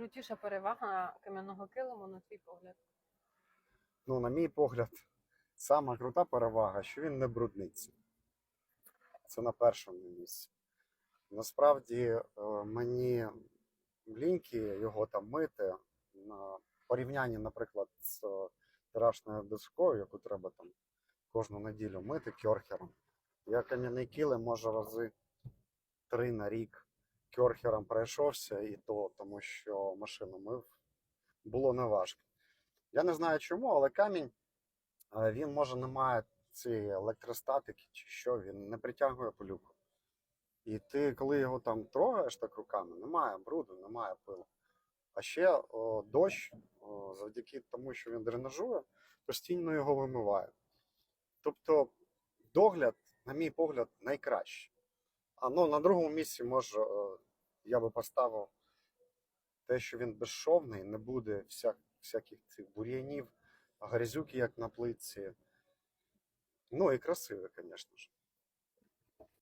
найкрутіша перевага кам'яного килиму, на твій погляд? Ну, на мій погляд, сама крута перевага, що він не брудниться. Це на першому місці. Насправді е, мені ліньки його там мити на порівнянні, наприклад, з тиражною доскою, яку треба там кожну неділю мити кьорхером. Я кам'яний килим може рази три на рік кьорхером пройшовся, і то тому, що машину мив було неважко. Я не знаю чому, але камінь е, він може не має цієї електростатики чи що, він не притягує пилюку. І ти, коли його там трогаєш так руками, немає бруду, немає пилу. А ще о, дощ, о, завдяки тому, що він дренажує, постійно його вимиває. Тобто догляд, на мій погляд, найкращий. А ну, на другому місці, може, я би поставив те, що він безшовний, не буде вся, всяких цих бур'янів, грязюки, як на плитці. Ну і красивий, звісно ж.